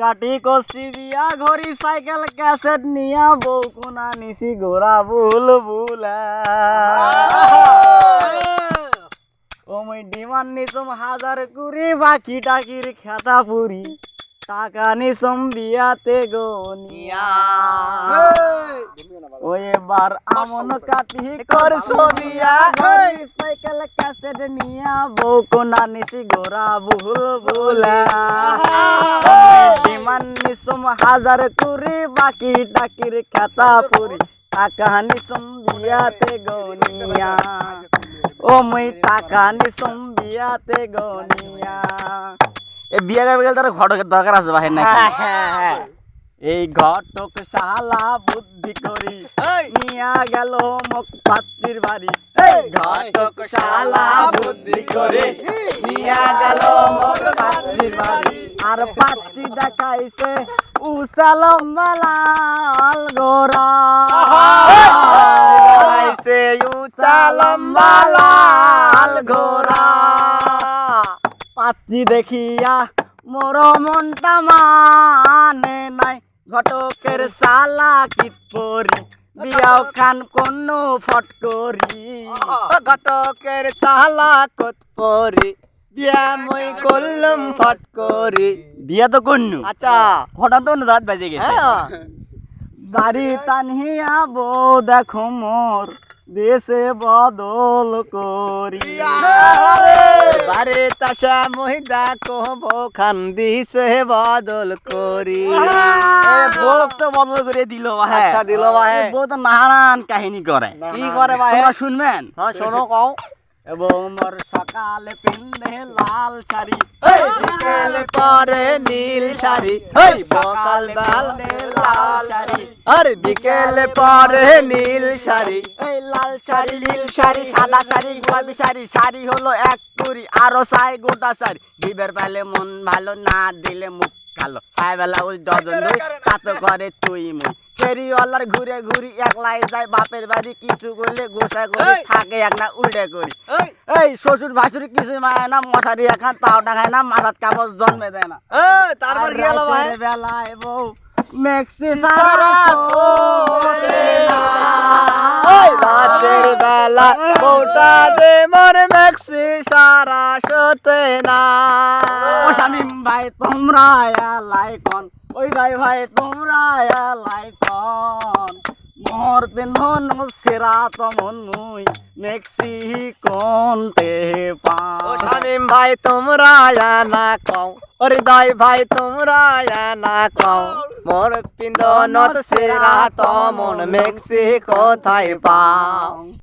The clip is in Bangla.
কাটি কষি বিয়া ঘড়ি সাইকেল ক্যাসেট নিয়া বউ কোনা নিছি গোরা বুল বুলা। ও মই ডিমান্ড নিসম হাজার কুড়ি বাকি টাকির খেতা পুরি। টাকা নিসম বিয়াতে গনিয়া ও এবার আমন কাটি করছ বিয়া ঘড়ি সাইকেল ক্যাসেট নিয়া বউ কোনা নিছি বুলা। ডিমান্ড নিসম হাজার কুড়ি বাকি টাকির খেতা পুরি। টাকা নিসম বিয়াতে গনিয়া। ও মই টাকা নিসম বিয়াতে গনিয়া। এ বিয়ে করবে গেলে তার ঘটকের দরকার আছে বাহির না এই ঘটক শালা বুদ্ধি করি। নিয়া গেল মুখ পাত্রীর বাড়ি। এই। ঘটক শালা বুদ্ধি করে। নিয়া গেল মুখ পাত্রীর বাড়ি। আর পাত্রী দেখাইছে উসালম মালাল গোরা। সে উঁচা লম্বা লাল ঘোড়া পাত্রী দেখিয়া মোর মনটা মানে নাই। ঘটকের সালা কিত পরি বিয়াও খান কোন ফট করি ঘটকের চালা কত পরি বিয়া মই করলাম ফট করি। বিয়া তো কন্যু আচ্ছা। হঠাৎ তো রাত বাজে গেছে। হ্যাঁ। টানিয়া বউ দেখো মোর দেশে বদল করি। বারে তাসা মহিদা কহব খান দিছে বদল করি। বউ তো বদল করে দিল আচ্ছা দিল বাহে বউ তো নানান কাহিনী করে। কি করে বাহে শুনবেন? হ্যাঁ শোনো কও। এবং মোর সকালে পিন্ধে লাল শাড়ি। বিকেলে পরে নীল শাড়ি। সকাল বেলা। লাল শাড়ি। আরে বিকেলে পরে নীল শাড়ি। এই লাল শাড়ি নীল শাড়ি সাদা শাড়ি গোলাপি শাড়ি। শাড়ি হলো এক কুড়ি আরও চাই গোটা শাড়ি। দিবের পালে মন ভালো না দিলে মুখ কালো। বেলা ওই ডজন দুই কাত করে তুই মুই। ফেরিওয়ালার ঘুরে ঘুরি একলাই যায় বাপের বাড়ি কিছু করলে গোসা করে থাকে এক না উল্টে করি। এই! শ্বশুর ভাসুর কিছু মায় না মশারি এখান তাও টাকায় না মাথার কাপড় জন্মে দেয় না। তারপর হলো ভাই বেলায় বউ মেক্সি সারা শোনে ওই রাতের বেলা বউটা যে মোর মেক্সি সারা সতে না। ও শামিম ভাই তোমরা এলাই কন ওই ভাই ভাই তোমরা এলাই কন। মোর পেনন সেরা তমন মুই মেক্সি কোনতে পা ও শামিম ভাই তোমরা না কও। ওরে দাই ভাই তোমরা না কও। মোর পিন্দনত সেরা তমন মেক্সি কোথায় পাও।